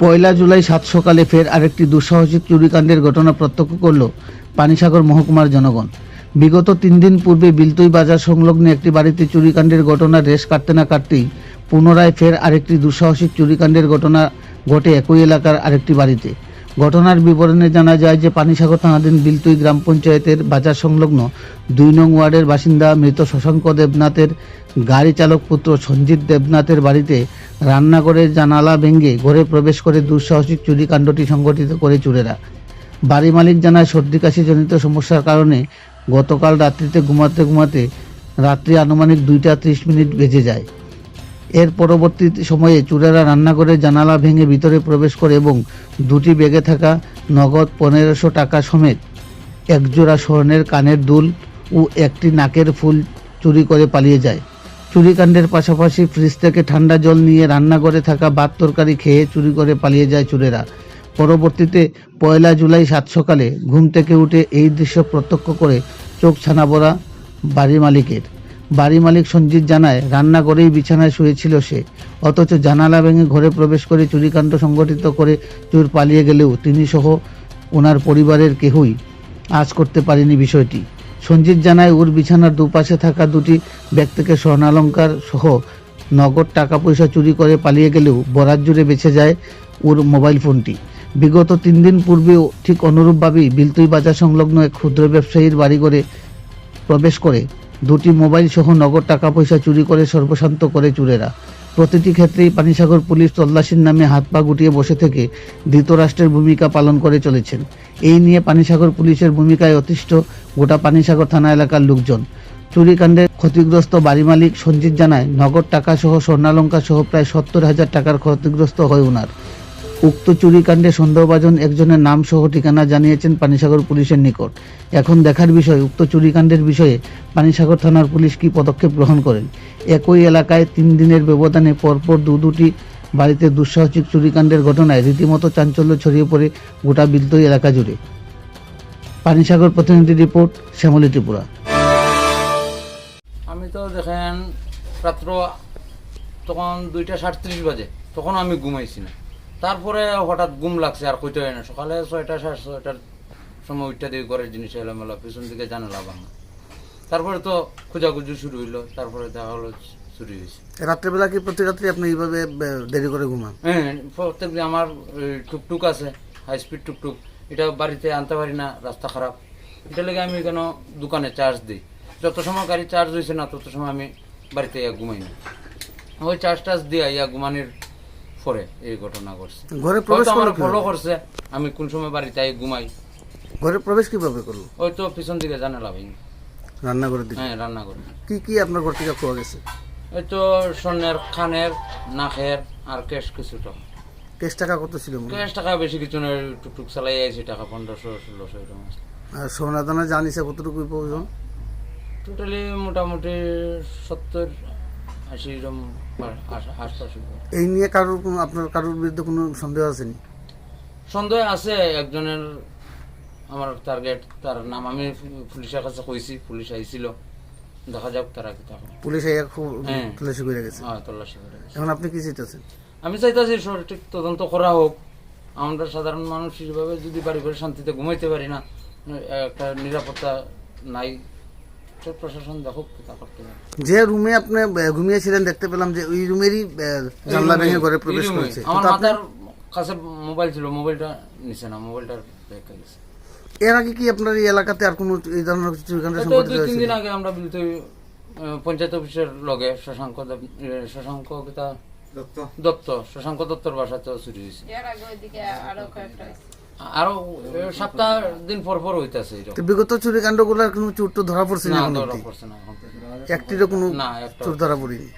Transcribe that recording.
পয়লা জুলাই সাত সকালে ফের আরেকটি দুঃসাহসিক চুরিকাণ্ডের ঘটনা প্রত্যক্ষ করল পানিসাগর মহকুমার জনগণ। বিগত তিন দিন পূর্বে বিলতুই বাজার সংলগ্ন একটি বাড়িতে চুরিকাণ্ডের ঘটনা রেশ কাটতে না কাটতেই পুনরায় ফের আরেকটি দুঃসাহসিক চুরিকাণ্ডের ঘটনা ঘটে একই এলাকার আরেকটি বাড়িতে। ঘটনার বিবরণে জানা যায় যে পানিসাগর থানাধীন বিলতুই গ্রাম পঞ্চায়েতের বাজার সংলগ্ন দুই নং ওয়ার্ডের বাসিন্দা মৃত শশাঙ্ক দেবনাথের গাড়ি চালক পুত্র সঞ্জিত দেবনাথের বাড়িতে রান্নাঘরের জানালা ভেঙে ঘরে প্রবেশ করে দুঃসাহসিক চুরিকাণ্ডটি সংঘটিত করে চুরেরা। বাড়ি মালিক জানায়, সর্দি কাশি জনিত সমস্যার কারণে গতকাল রাত্রিতে ঘুমাতে ঘুমাতে রাত্রি আনুমানিক দুইটা ত্রিশ মিনিট বেজে যায়। এর পরবর্তী সময়ে চোরেরা রান্নাঘরে জানালা ভেঙে ভিতরে প্রবেশ করে এবং দুটি ব্যাগে থাকা নগদ পনেরোশো টাকা সমেত একজোড়া স্বর্ণের কানের দুল ও একটি নাকের ফুল চুরি করে পালিয়ে যায়। চুরিকাণ্ডের পাশাপাশি ফ্রিজ থেকে ঠান্ডা জল নিয়ে রান্নাঘরে থাকা ভাত তরকারি খেয়ে চুরি করে পালিয়ে যায় চোরেরা। পরবর্তীতে পয়লা জুলাই সাত সকালে ঘুম থেকে উঠে এই দৃশ্য প্রত্যক্ষ করে চোখ ছানাবড়া বাড়ি মালিকের। বাড়ি মালিক সঞ্জিত জানায় রান্নাঘরেই বিছানায় শুয়েছিল সে। অথচ জানালা ভেঙে ঘরে প্রবেশ করে চুরিকাণ্ড সংগঠিত করে চোর পালিয়ে গেলেও তিনি সহ ওনার পরিবারের কেহই আজ করতে পারেনি বিষয়টি। সঞ্জিত জানায়, ওর বিছানার দুপাশে থাকা দুটি ব্যক্তিকে স্বর্ণালঙ্কার সহ নগদ টাকা পয়সা চুরি করে পালিয়ে গেলেও বরাত জুড়ে বেঁচে যায় ওর মোবাইল ফোনটি। বিগত তিন দিন পূর্বেও ঠিক অনুরূপভাবেই বিলতুই বাজার সংলগ্ন এক ক্ষুদ্র ব্যবসায়ীর বাড়ি করে প্রবেশ করে দুটি মোবাইল সহ নগদ টাকা পয়সা চুরি করে সর্বশান্ত করে চুরেরা। প্রতিটি ক্ষেত্রেই পানিসাগর পুলিশ তল্লাশির নামে হাত পা গুটিয়ে বসে থেকে ধৃতরাষ্ট্রের ভূমিকা পালন করে চলেছেন। এই নিয়ে পানিসাগর পুলিশের ভূমিকায় অতিষ্ঠ গোটা পানিসাগর থানা এলাকার লোকজন। চুরিকাণ্ডে ক্ষতিগ্রস্ত বাড়ি মালিক সঞ্জিত জানায়, নগদ টাকা সহ স্বর্ণালঙ্কা সহ প্রায় সত্তর হাজার টাকার ক্ষতিগ্রস্ত হয় ওনার উক্ত চুরিকাণ্ডে সন্দেহভাজন একজনের নাম সহ ঠিকানা জানিয়েছেন পানিসাগর পুলিশের নিকট। এখন দেখার বিষয়, উক্ত চুরিকাণ্ডের বিষয়ে পানিসাগর থানার পুলিশ কি পদক্ষেপ গ্রহণ করেন? একই এলাকায় তিন দিনের ব্যবধানে পরপর দু দুটি বাড়িতে দুঃসাহসিক চুরিকাণ্ডের ঘটনায় রীতিমতো চাঞ্চল্য ছড়িয়ে পড়ে গোটা বিলতই এলাকা জুড়ে। পানিসাগর প্রতিনিধি রিপোর্ট, শ্যামলী ত্রিপুরা। আমি তো দেখেন, রাত্র তখন দুইটা সাতত্রিশ বাজে, তখন আমি ঘুমাইছি না। তারপরে হঠাৎ ঘুম লাগছে আর কইতে হয় না। সকালে ছয়টা সাড়ে ছয়টার সময় উঠটা দিয়ে ঘরের জিনিস এলোমেলো পিছন দিকে জানালা ভাঙা। তারপরে তো খোঁজাখুঁজি শুরু হইল তারপরে দেখা হলো চুরি হয়েছে রাত্রেবেলা কি প্রতি রাত্রি আপনি এইভাবে দেরি করে ঘুমান? হ্যাঁ প্রত্যেকদিন আমার টুকটুক আছে হাই স্পিড টুকটুক। এটা বাড়িতে আনতে পারি না রাস্তা খারাপ। এটা লেগে আমি কেন দোকানে চার্জ দিই? যত সময় গাড়ি চার্জ হয়েছে না তত সময় আমি বাড়িতে ইয়া ঘুমাই না। ওই চার্জ টার্জ দিয়ে ইয়া ঘুমানির পরে এই ঘটনা করছে ঘরে হয়তো আমার ফলো করছে আমি কোন সময় বাড়িতে ঘুমাই। ঘরে প্রবেশ কীভাবে করল? ওই তো পিছন দিকে জানালা ভাই রান্নাঘরের দিকে? হ্যাঁ রান্না করি কি কি আপনার ঘর থেকে খোয়া গেছে? এই তো স্বর্ণের খানের নাকের আর ক্যাশ কিছুটা। কেস টাকা কত ছিল ক্যাশ টাকা বেশি কিছু নয় টুকটুক চালাই আইছি টাকা পনেরোশো ষোলোশো এরকম আর সোনা দানা জানিছে কতটুকু প্রয়োজন? টোটালি মোটামুটি সত্তর এই নিয়ে কারোর কোনো আপনার কারোর বিরুদ্ধে কোনো সন্দেহ আসেনি সন্দেহ আছে একজনের আমার টার্গেট তার নাম আমি পুলিশের কাছে কইছি পুলিশ আইছিল। দেখা যাক তারা কি থাকে পুলিশ এই খুব হ্যাঁ। তুলাসি করে গেছে। হ্যাঁ তল্লাশি করে গেছে। এখন আপনি কি চাইতেছেন? আমি চাইতেছি সঠিক তদন্ত করা হোক। আমরা সাধারণ মানুষ হিসেবে যদি বাড়ি ঘরে শান্তিতে ঘুমাইতে পারি না একটা নিরাপত্তা নাই প্রশাসন দেখুক করতে যে রুমে আপনি ঘুমিয়েছিলেন দেখতে পেলাম যে ওই রুমেরই জানলা ভেঙে ঘরে প্রবেশ করেছে। আমার মাথার কাছে মোবাইল ছিল মোবাইলটা নিছে না মোবাইলটা গেছে। এর আগে কি আপনার এই এলাকাতে আর কোনো এই ধরনের কিছু এখানে সংঘটিত দুই তিন দিন আগে আমরা বিলতে পঞ্চায়েত অফিসের লগে শশাঙ্ক শশাঙ্ক কিতা দত্ত। শশাঙ্ক দত্তর বাসাতে চুরি হয়েছে। এর আগে ওইদিকে আরও কয়েকটা হয়েছে। আরও সপ্তাহ দিন পর পর হইতাছে বিগত চুরি কাণ্ডগুলার কোনো চোর তো ধরা পড়ছে না। একটিরও কোনো চোর ধরা পড়েনি